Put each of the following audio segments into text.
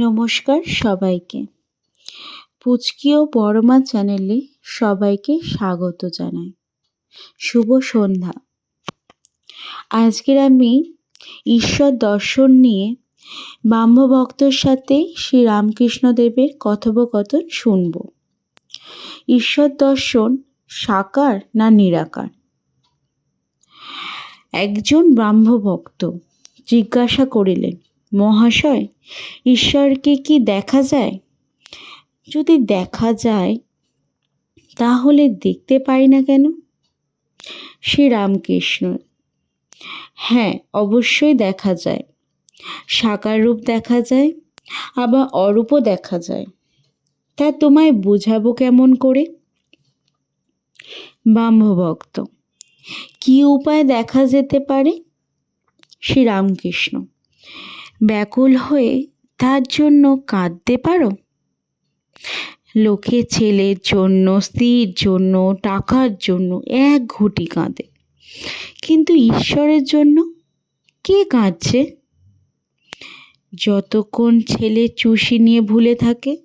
নমস্কার সবাইকে। পুচকি ও বড়মা চ্যানেলে সবাইকে স্বাগত জানাই। শুভ সন্ধ্যা। আজকের আমি ঈশ্বর দর্শন নিয়ে ব্রাহ্মভক্তর সাথে শ্রী রামকৃষ্ণদেবের কথোপকথন শুনব। ঈশ্বর দর্শন সাকার না নিরাকার? একজন ব্রাহ্মভক্ত জিজ্ঞাসা করিলেন মহাশয়, ঈশ্বরকে কি দেখা যায়? যদি দেখা যায়, তাহলে দেখতে পাই না কেন? শ্রীরামকৃষ্ণ হ্যাঁ অবশ্যই দেখা যায়। সাকার রূপ দেখা যায়, আবার অরূপও দেখা যায়। তা তোমায় বোঝাবো কেমন করে? ব্রাহ্মভক্ত, কি উপায় দেখা যেতে পারে? শ্রীরামকৃষ্ণ ব্যাকুল হয়ে তার জন্য কাঁদতে পারো? লোকে ছেলের জন্য, স্ত্রীর জন্য, টাকার জন্য এক ঘুটি কাঁদে। কিন্তু ঈশ্বরের জন্য কে কাঁদছে? যতক্ষণ ছেলে চুষি নিয়ে ভুলে থাকে,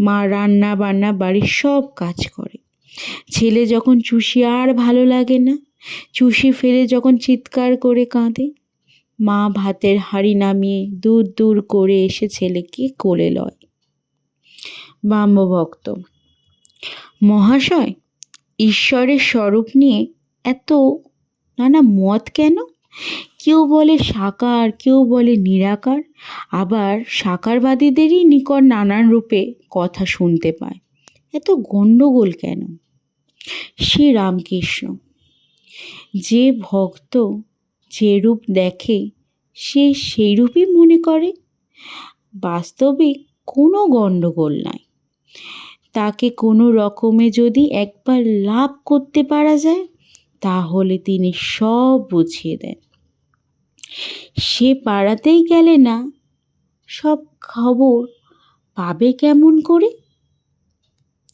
মা রান্না বান্না বাড়ির সব কাজ করে। ছেলে যখন চুষি আর ভালো লাগে না, চুষি ফেলে যখন চিৎকার করে কাঁদে মা ভাতের হাঁড়ি নামিয়ে দূর দূর করে এসে ছেলেকে কোলে লয়। ব্রাহ্মভক্ত, মহাশয়, ঈশ্বরের স্বরূপ নিয়ে এত নানা মত কেন? কেউ বলে সাকার, কেউ বলে নিরাকার, আবার সাকারবাদীদেরই নিকট নানান রূপে কথা শুনতে পায়। এত গণ্ডগোল কেন? শ্রী রামকৃষ্ণ যে ভক্ত যে রূপ দেখে সে সেই রূপই মনে করে। বাস্তবে কোনো গণ্ডগোল নাই। তাকে কোনো রকমে যদি একবার লাভ করতে পারা যায়, তাহলে তিনি সব বুঝিয়ে দেন। সে পাড়াতেই গেলে না, সব খবর পাবে কেমন করে?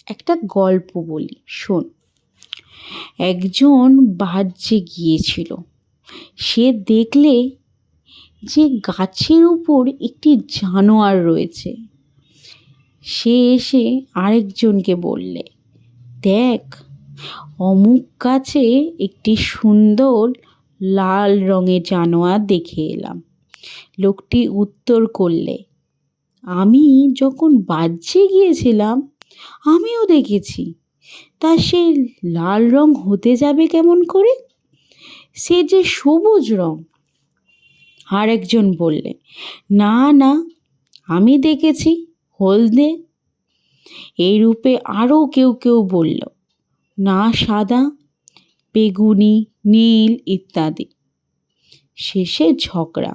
একটা গল্প বলি, শোন। একজন বাহ্যে গিয়েছিল। সে দেখলে যে গাছের উপর একটি জানোয়ার রয়েছে। সে এসে আরেকজনকে বললে, দেখ, অমুক গাছে একটি সুন্দর লাল রঙের জানোয়ার দেখে এলাম। লোকটি উত্তর করলে, আমি যখন বাজ্যে গিয়েছিলাম, আমিও দেখেছি। তা সে লাল রং হতে যাবে কেমন করে? সে যে সবুজ রং। আরেকজন বললে, না না, আমি দেখেছি হলদে। এই রূপে আরও কেউ কেউ বলল, না, সাদা, বেগুনি, নীল ইত্যাদি। শেষে ঝগড়া।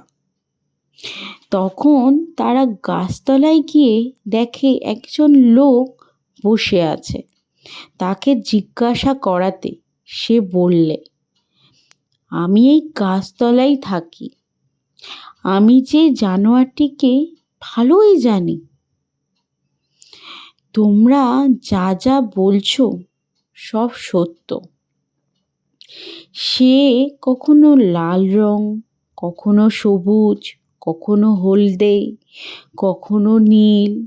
তখন তারা গাছতলায় গিয়ে দেখে একজন লোক বসে আছে। তাকে জিজ্ঞাসা করাতে সে বললে আমি এই গাছতলায় থাকি। আমি যে জানোয়ারটিকে ভালোই জানি। তোমরা যা যা বলছো সব সত্য। সে কখনো লাল রং, কখনো সবুজ, কখনো হলদে, কখনো নীল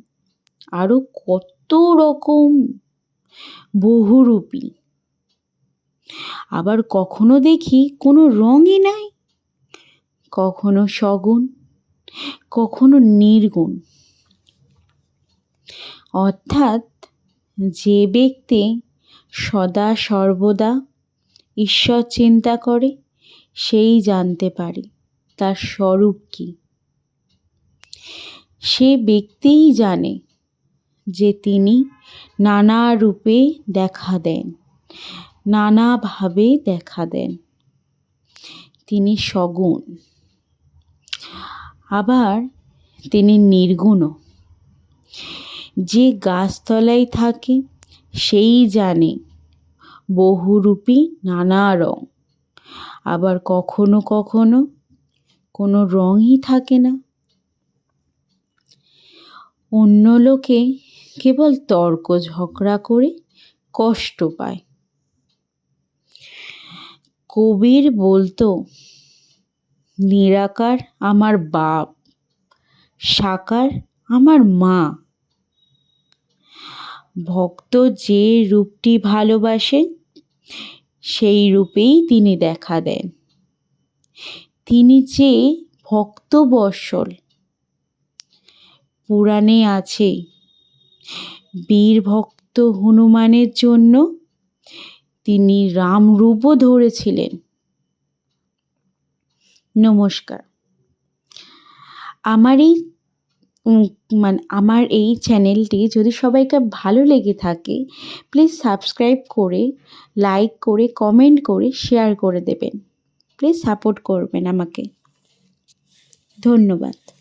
আরও কত রকম বহুরূপী। আবার কখনো দেখি কোনো রঙই নাই। কখনো সগুণ, কখনো নির্গুণ। অর্থাৎ যে ব্যক্তি সদা সর্বদা ঈশ্বর চিন্তা করে, সেই জানতে পারে তার স্বরূপ কী। সে ব্যক্তিই জানে যে তিনি নানা রূপে দেখা দেন। নানাভাবে দেখা দেন। তিনি সগুণ। আবার তিনি নির্গুণও যে গাছতলায় থাকে, সেই জানে বহুরূপী নানা রং। আবার কখনো কখনো কোনো রঙই থাকে না। অন্য লোকে কেবল তর্ক ঝগড়া করে কষ্ট পায়। কবির বলতো, নিরাকার আমার বাপ, সাকার আমার মা। ভক্ত যে রূপটি ভালোবাসে, সেই রূপেই তিনি দেখা দেন। তিনি যে ভক্ত ভক্তবৎসল পুরাণে আছে, বীর ভক্ত হনুমানের জন্য তিনি রাম রূপও ধরেছিলেন। নমস্কার। আমার এই মানে আমার এই চ্যানেলটি যদি সবাইকে ভালো লেগে থাকে প্লিজ সাবস্ক্রাইব করে লাইক করে কমেন্ট করে শেয়ার করে দেবেন। প্লিজ সাপোর্ট করবেন আমাকে। ধন্যবাদ।